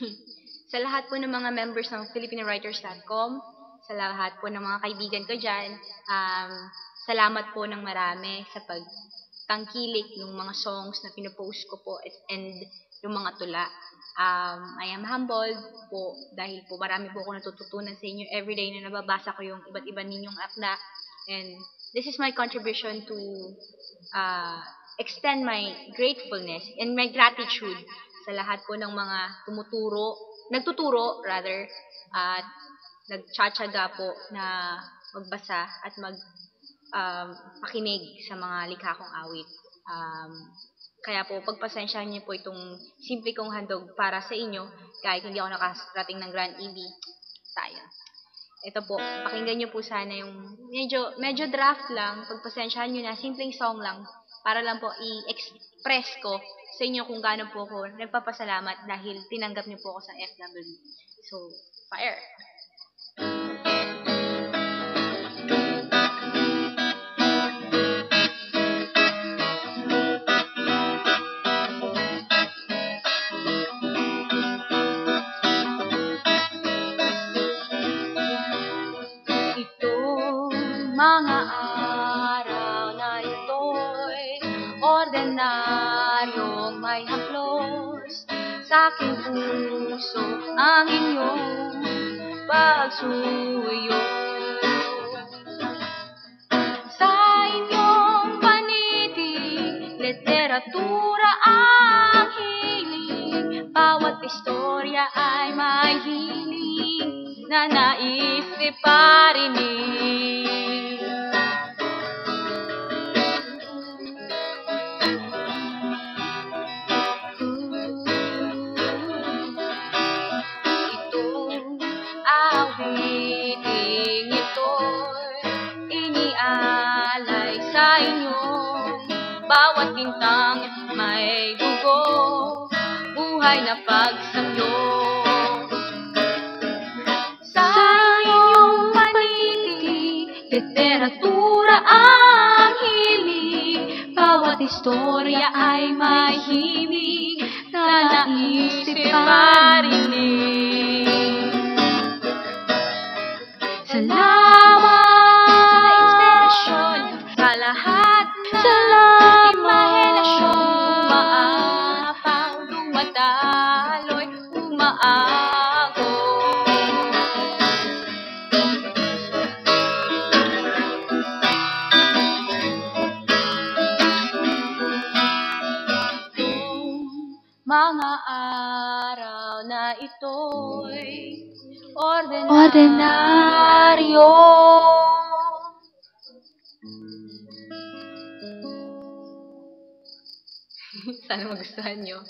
sa lahat po ng mga members ng FilipinoWriters.com, sa lahat po ng mga kaibigan ko dyan, um, salamat po ng marami sa pagtangkilik ng mga songs na pinopost ko po and yung mga tula. Um, I am humbled po dahil po marami po ako natututunan sa inyo everyday na nababasa ko yung iba't iba ninyong akda. And this is my contribution to uh, extend my gratefulness and my gratitude sa lahat po ng mga tumuturo, nagtuturo rather, at nagtsatsaga po na magbasa at mag um, pakinig sa mga likha kong awit. Um, kaya po, pagpasensyahan niyo po itong simple kong handog para sa inyo, kahit hindi ako nakarating ng Grand EB. Sayang. Ito po, pakinggan niyo po sana yung medyo, medyo draft lang, pagpasensyahan niyo na, simpleng song lang, para lang po i-express ko sa inyo kung gaano po ako nagpapasalamat dahil tinanggap niyo po ako sa FW. So, fire! mga araw na ito'y ordinaryong may haplos sa aking puso ang inyong pagsuyo. Sa inyong paniti, literatura ang hiling, bawat istorya ay may hiling na nais iparinig. Awiting ito'y inialay sa inyo. Bawat bintang may dugo Buhay na pagsamyo Sa inyong paniti Literatura ang hiling. Bawat istorya ay may himig Na naisip marinig Mga araw na ito'y ordinaryo. Ordinaryo. Sana magustuhan nyo.